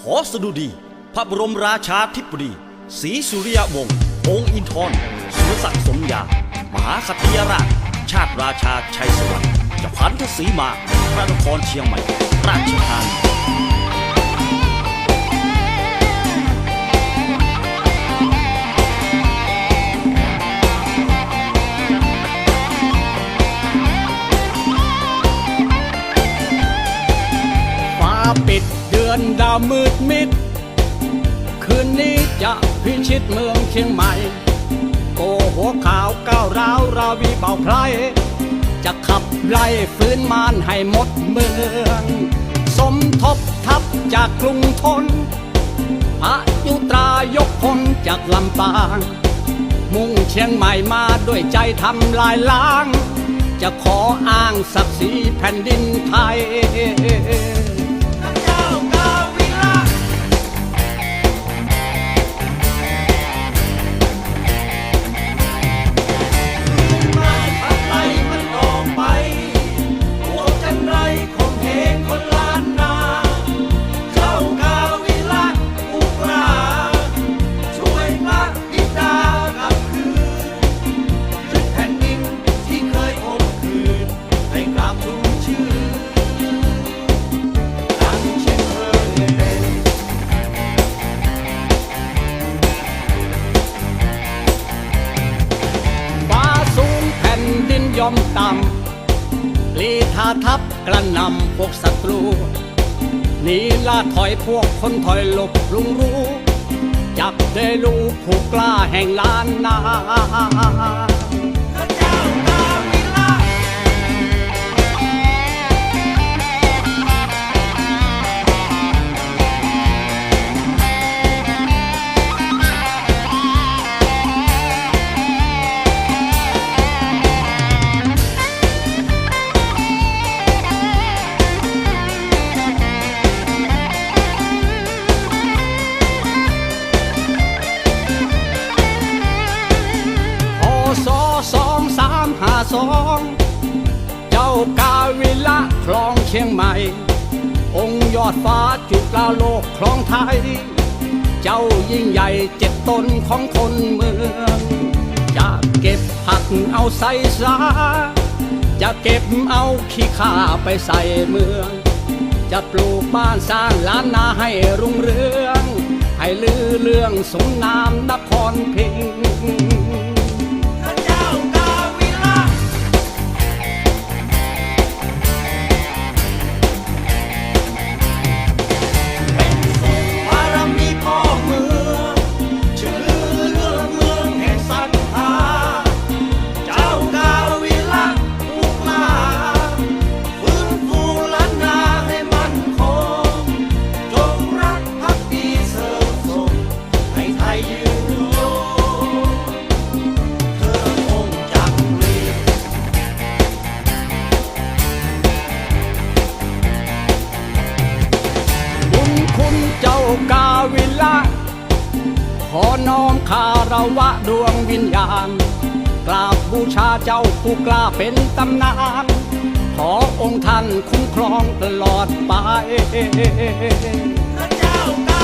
ขอสดุดี พระบรมราชาธิบดีศรีสุริยวงศ์องค์อินทรสุรศักดิ์สมญามหาคติยราช ชาติราชาชัยสวรรค์จะพันทศีมา พระนครเชียงใหม่ ราชธานีฟ้าปิด นดาวมืดมิด คืนนี้จะพิชิตเมืองเชียงใหม่ โกหัวขาวก้าวร้าวราวีเบาไพรจะขับไล่ฟื้นมานให้หมดเมือง สมทบทัพจากกรุงทนพระยุตรายกพลจากลำปาง มุ่งเชียงใหม่มาด้วยใจทำลายล้าง จะขออ้างศักดิ์ศรีแผ่นดินไทย ยอมต่ำลีทาทัพกระนำพวกศัตรูหนีลาถอยพวกคนถอยหลบลุงรู้ จับได้รู้ผู้กล้าแห่งล้านนา สองเจ้ากาวิละคลองเชียงใหม่ องค์ยอดฟ้าจุฬาโลกคลองไทย เจ้ายิ่งใหญ่เจ็ดตนของคนเมืองจะเก็บผักเอาใส่สาจะเก็บเอาขี้ข้าไปใส่เมือง จะปลูกบ้านสร้างล้านนาให้รุ่งเรือง ให้ลือเรื่องสมนามนครพิง อน้อมคารวะดวงวิญญาณ กราบบูชาเจ้าผู้กล้าเป็นตำนาน ขอองค์ท่านคุ้มครองตลอดไปพระเจ้า